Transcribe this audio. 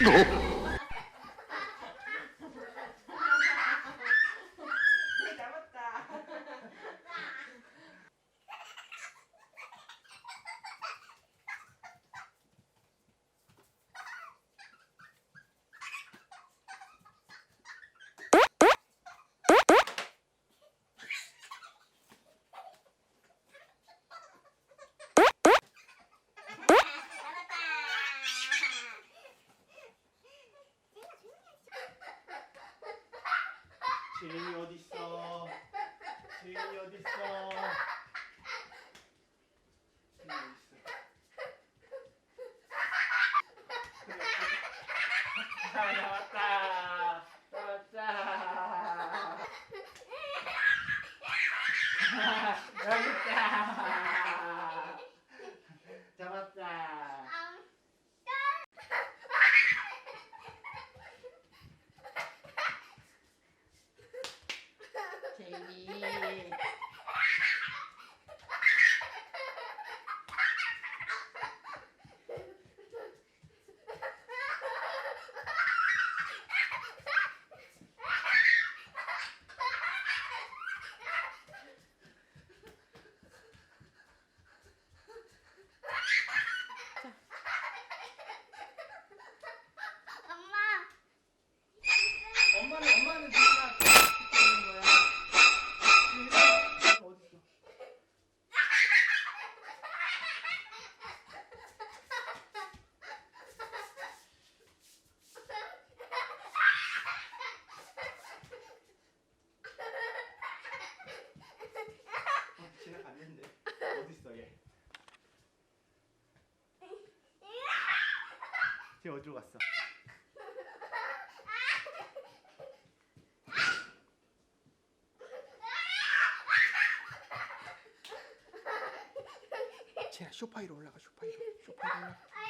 No. 제인이 어디 있어? 제인이 어디 있어? 아, 나왔다. 나왔다. 여기 있다. 可以。 쟤 어디로 갔어? 쟤 소파 위로 올라가 소파 위로 소파 위로 올라가